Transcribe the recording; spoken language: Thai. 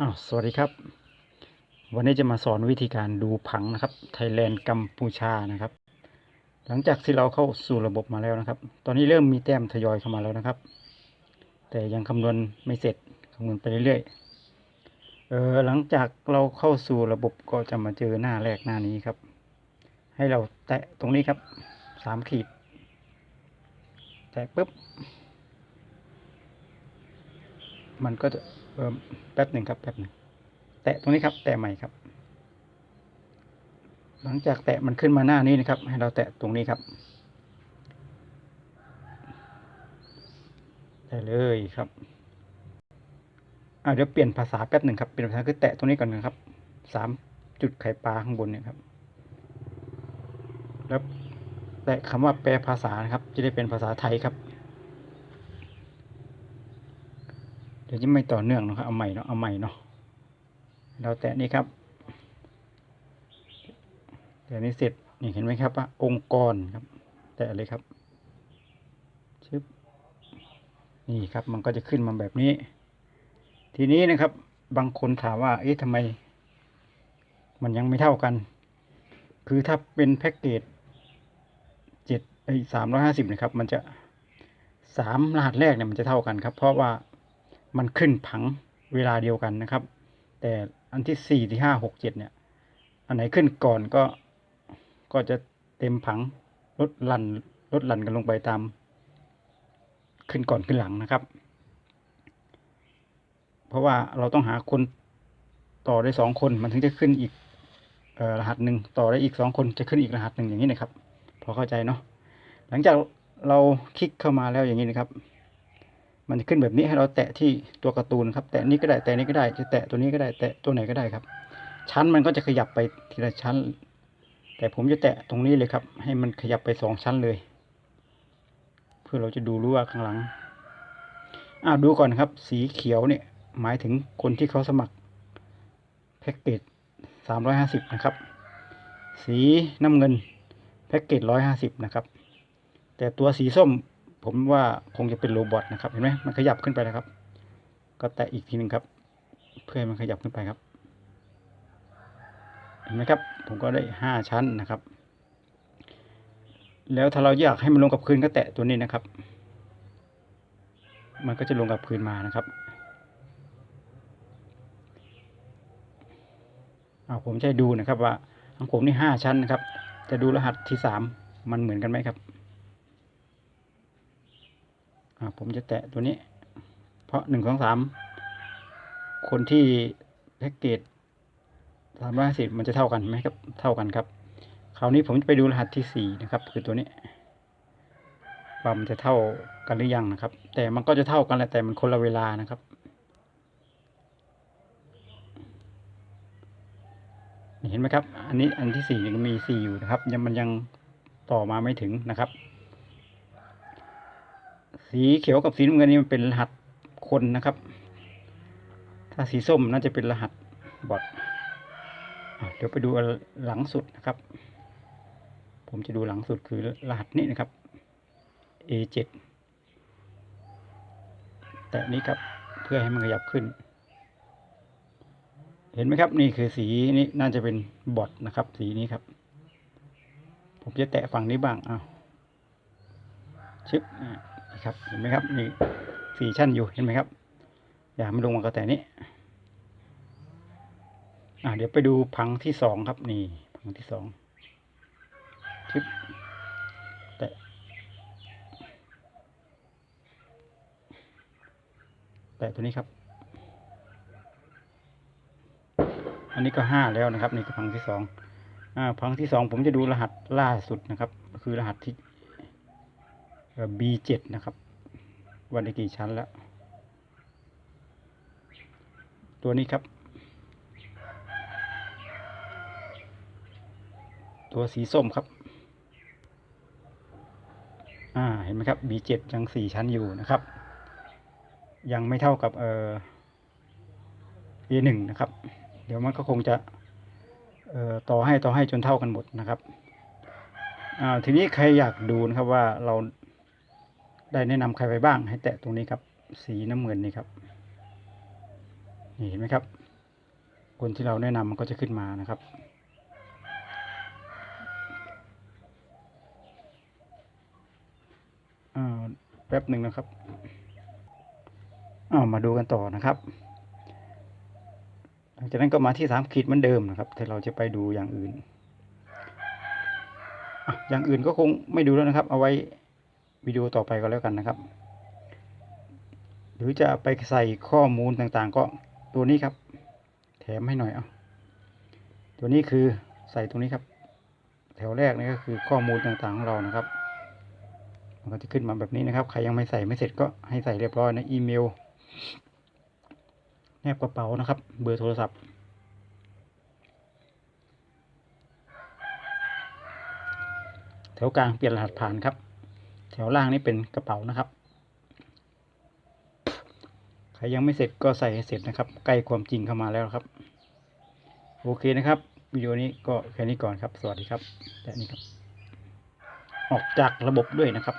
อ้าวสวัสดีครับ วันนี้จะมาสอนวิธีการดูผังนะครับ ไทยแลนด์กัมพูชานะครับ หลังจากที่เราเข้าสู่ระบบมาแล้วนะครับ ตอนนี้เริ่มมีแต้มทยอยเข้ามาแล้วนะครับ แต่ยังคำนวณไม่เสร็จคำนวณไปเรื่อยๆเออหลังจากเราเข้าสู่ระบบก็จะมาเจอหน้าแรกหน้านี้ครับ ให้เราแตะตรงนี้ครับสามขีด แตะปุ๊บมันก็จะ เออแป๊บหนึ่งครับแป๊บหนึ่งแตะตรงนี้ครับ แตะใหม่ครับ หลังจากแตะมันขึ้นมาหน้านี้นะครับ ให้เราแตะตรงนี้ครับแตะเลยครับอ่าเดี๋ยวเปลี่ยนภาษาแป๊บหนึ่งครับเปลี่ยนภาษาคือแตะตรงนี้ก่อนนะครับสามจุดไข่ปลาข้างบนเนี่ยครับ แล้วแตะคำว่าแปลภาษานะครับ จะได้เป็นภาษาไทยครับ เดี๋ยวจะไม่ต่อเนื่องนะครับเอาใหม่เนาะเอาใหม่เนาะเราแตะนี่ครับแต่นี้เสร็จนี่เห็นไหมครับว่าองค์กรครับ แตะเลยครับชึบนี่ครับมันก็จะขึ้นมาแบบนี้ ทีนี้นะครับ บางคนถามว่า เอ๊ะทำไม มันยังไม่เท่ากัน คือถ้าเป็นแพ็กเกจเจ็ดไอ้สามร้อยห้าสิบนะครับ มันจะสามรหัสแรกเนี่ยมันจะเท่ากันครับ เพราะว่า มันขึ้นผังเวลาเดียวกันนะครับ แต่อันที่สี่ที่ห้าหกเจ็ดเนี่ย อันไหนขึ้นก่อนก็ก็จะเต็มผังลดหลั่นลดหลั่นกันลงไปตาม ขึ้นก่อนขึ้นหลังนะครับ เพราะว่าเราต้องหาคนต่อได้สองคนมันถึงจะขึ้นอีกออรหัสหนึ่งต่อได้อีกสองคนจะขึ้นอีกรหัสหนึ่งอย่างนี้นะครับ พอเข้าใจเนาะหลังจากเราคลิกเข้ามาแล้วอย่างนี้นะครับ มันจะขึ้นแบบนี้ให้เราแตะที่ตัวการ์ตูนครับ แตะนี้ก็ได้แตะนี้ก็ได้จะแตะตัวนี้ก็ได้แตะตัวไหนก็ได้ครับ ชั้นมันก็จะขยับไปทีละชั้น แต่ผมจะแตะตรงนี้เลยครับ ให้มันขยับไปสองชั้นเลย เพื่อเราจะดูรู้ว่าข้างหลังอ้าวดูก่อนครับ สีเขียวเนี่ยหมายถึงคนที่เขาสมัครแพ็กเกจสามร้อยห้าสิบนะครับ สีน้ำเงินแพ็กเกจร้อยห้าสิบนะครับ แต่ตัวสีส้ม ผมว่าคงจะเป็นโรบอทนะครับ เห็นไหมมันขยับขึ้นไปแล้วครับ ก็แตะอีกทีหนึ่งครับ เพื่อให้มันขยับขึ้นไปครับ เห็นไหมครับ ผมก็ได้ห้าชั้นนะครับ แล้วถ้าเราอยากให้มันลงกับพื้นก็แตะตัวนี้นะครับ มันก็จะลงกับพื้นมานะครับเอาผมจะให้ดูนะครับว่าของผมนี่ห้าชั้นนะครับ จะดูรหัสที่สามมันเหมือนกันไหมครับ อ่า ผมจะแตะตัวนี้ เพราะหนึ่งสองสามคนที่แพ็กเกจสามร้อยสิบมันจะเท่ากันไหมครับ เท่ากันครับ คราวนี้ผมจะไปดูรหัสที่สี่นะครับ คือตัวนี้ว่ามันจะเท่ากันหรือยังนะครับ แต่มันก็จะเท่ากันแหละแต่มันคนละเวลานะครับเห็นไหมครับ อันนี้อันที่สี่ยังมีสี่อยู่นะครับ ยังมันยังต่อมาไม่ถึงนะครับ สีเขียวกับสีน้ำเงินนี่มันเป็นรหัสคนนะครับ ถ้าสีส้มน่าจะเป็นรหัสบอทเดี๋ยวไปดูหลังสุดนะครับ ผมจะดูหลังสุดคือรหัสนี้นะครับ A7 แต่นี้ครับเพื่อให้มันขยับขึ้น เห็นไหมครับนี่คือสีนี้น่าจะเป็นบอทนะครับ สีนี้ครับ ผมจะแตะฝั่งนี้บ้างอ้าวชิป ครับเห็นไหมครับนี่สี่ชั้นอยู่เห็นไหมครับ อย่าไม่ลงมากระแต่นี้อ่าเดี๋ยวไปดูพังที่สองครับ นี่พังที่สองคลิปแตะแตะตัวนี้ครับ อันนี้ก็ห้าแล้วนะครับ นี่คือพังที่สองอ่าพังที่สองผมจะดูรหัสล่าสุดนะครับ คือรหัสที่ B7 นะครับ วันได้กี่ชั้นแล้ว ตัวนี้ครับ ตัวสีส้มครับ อ่า เห็นไหมครับ B7 ยังสี่ชั้นอยู่นะครับ ยังไม่เท่ากับเอ่อ A1 นะครับ เดี๋ยวมันก็คงจะเอ่อต่อให้ต่อให้จนเท่ากันหมดนะครับ อ่า ทีนี้ใครอยากดูนะครับว่าเรา ได้แนะนำใครไปบ้าง ให้แตะตรงนี้ครับ สีน้ำเงินนี่ครับนี่เห็นไหมครับ คนที่เราแนะนำมันก็จะขึ้นมานะครับอ่าแป๊บหนึ่งนะครับอ้ามาดูกันต่อนะครับ หลังจากนั้นก็มาที่สามขีดเหมือนเดิมนะครับแต่เราจะไปดูอย่างอื่นออย่างอื่นก็คงไม่ดูแล้วนะครับ เอาไว้ วิดีโอต่อไปก็แล้วกันนะครับ หรือจะไปใส่ข้อมูลต่างๆ ก็ตัวนี้ครับ แถมให้หน่อยเอาตัวนี้คือใส่ตรงนี้ครับ แถวแรกนี่ก็คือข้อมูลต่างๆของเรานะครับมันก็จะขึ้นมาแบบนี้นะครับ ใครยังไม่ใส่ไม่เสร็จก็ให้ใส่เรียบร้อยนะอีเมล แนบกระเป๋านะครับ เบอร์โทรศัพท์แถวกลางเปลี่ยนรหัสผ่านครับ ถวล่างนี่เป็นกระเป๋านะครับ ใครยังไม่เสร็จก็ใส่ให้เสร็จนะครับ ใกล้ความจริงเข้ามาแล้วครับ โอเคนะครับวิดีโอนี้ก็แค่นี้ก่อนครับ สวัสดีครับและนี่ครับ ออกจากระบบด้วยนะครับ